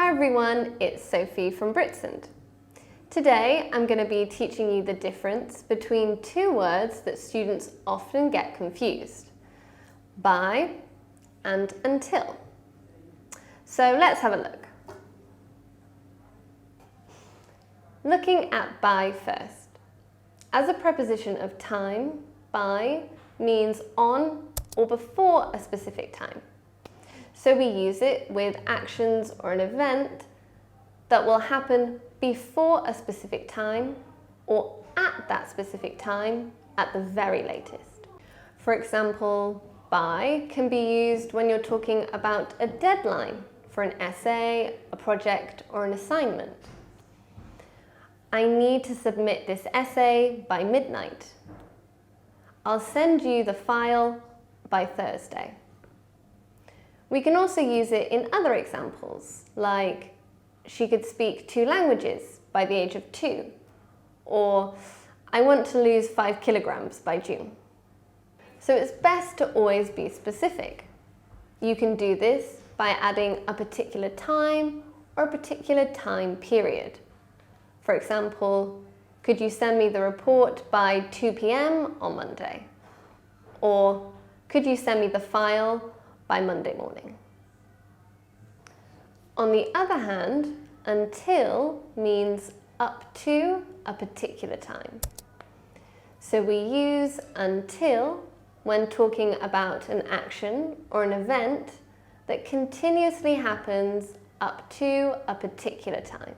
Hi everyone, it's Sophie from Britsand. Today I'm going to be teaching you the difference between two words that students often get confused. By and until. So let's have a look. Looking at by first. As a preposition of time, by means on or before a specific time. So we use it with actions or an event that will happen before a specific time or at that specific time at the very latest. For example, by can be used when you're talking about a deadline for an essay, a project or an assignment. I need to submit this essay by midnight. I'll send you the file by Thursday. We can also use it in other examples, like she could speak two languages by the age of two, or I want to lose five kilograms by June. So it's best to always be specific. You can do this by adding a particular time or a particular time period. For example, could you send me the report by 2 p.m. on Monday? Or could you send me the file by Monday morning? On the other hand, until means up to a particular time. So we use until when talking about an action or an event that continuously happens up to a particular time.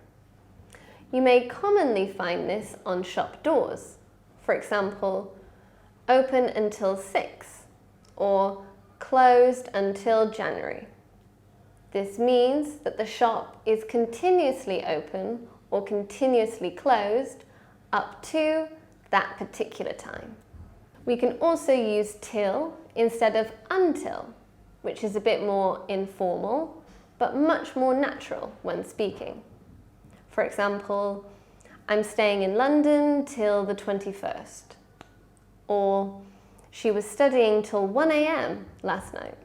You may commonly find this on shop doors. For example, open until 6 or closed until January. This means that the shop is continuously open or continuously closed up to that particular time. We can also use till instead of until, which is a bit more informal, but much more natural when speaking. For example, I'm staying in London till the 21st. Or she was studying till 1am last night.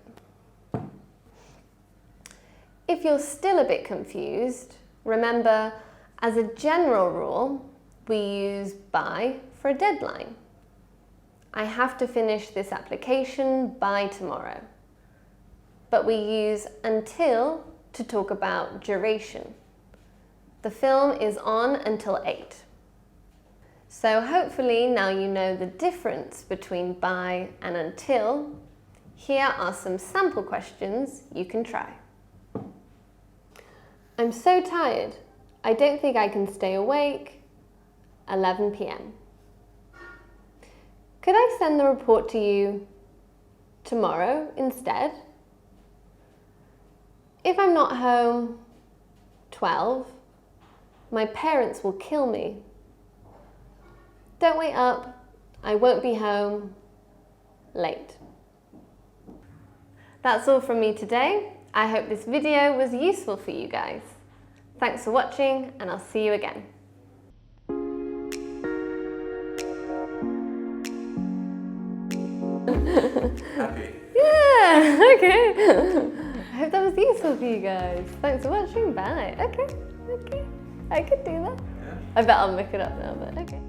If you're still a bit confused, remember, as a general rule, we use by for a deadline. I have to finish this application by tomorrow. But we use until to talk about duration. The film is on until 8. So hopefully now you know the difference between by and until. Here are some sample questions you can try. I'm so tired. I don't think I can stay awake. 11 p.m. Could I send the report to you tomorrow instead? If I'm not home, 12. My parents will kill me. Don't wait up. I won't be home. Late. That's all from me today. I hope this video was useful for you guys. Thanks for watching and I'll see you again. Happy. Yeah, okay. I hope that was useful for you guys. Thanks for watching. Bye. Okay, okay. I could do that. Yeah. I bet I'll make it up now, but okay.